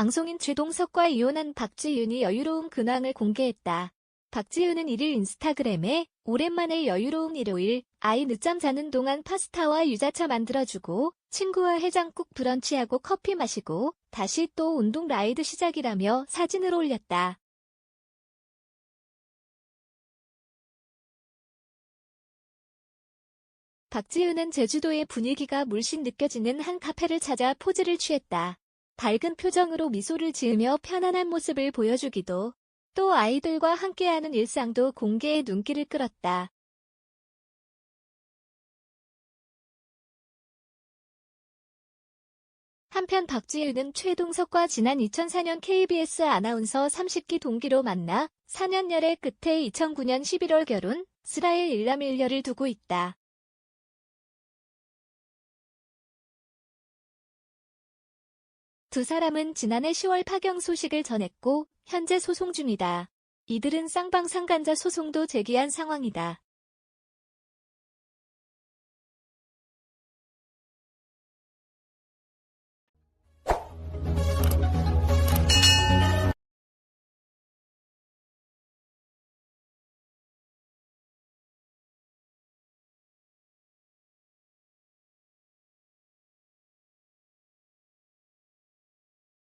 방송인 최동석과 이혼한 박지윤이 여유로운 근황을 공개했다. 박지윤은 1일 인스타그램에 오랜만에 여유로운 일요일 아이 늦잠 자는 동안 파스타와 유자차 만들어주고 친구와 해장국 브런치하고 커피 마시고 다시 또 운동 라이드 시작이라며 사진을 올렸다. 박지윤은 제주도의 분위기가 물씬 느껴지는 한 카페를 찾아 포즈를 취했다. 밝은 표정으로 미소를 지으며 편안한 모습을 보여주기도 또 아이들과 함께하는 일상도 공개에 눈길을 끌었다. 한편 박지윤은 최동석과 지난 2004년 KBS 아나운서 30기 동기로 만나 4년 열애 끝에 2009년 11월 결혼, 스라엘 일남 일녀를 두고 있다. 두 사람은 지난해 10월 파경 소식을 전했고 현재 소송 중이다. 이들은 쌍방 상간자 소송도 제기한 상황이다.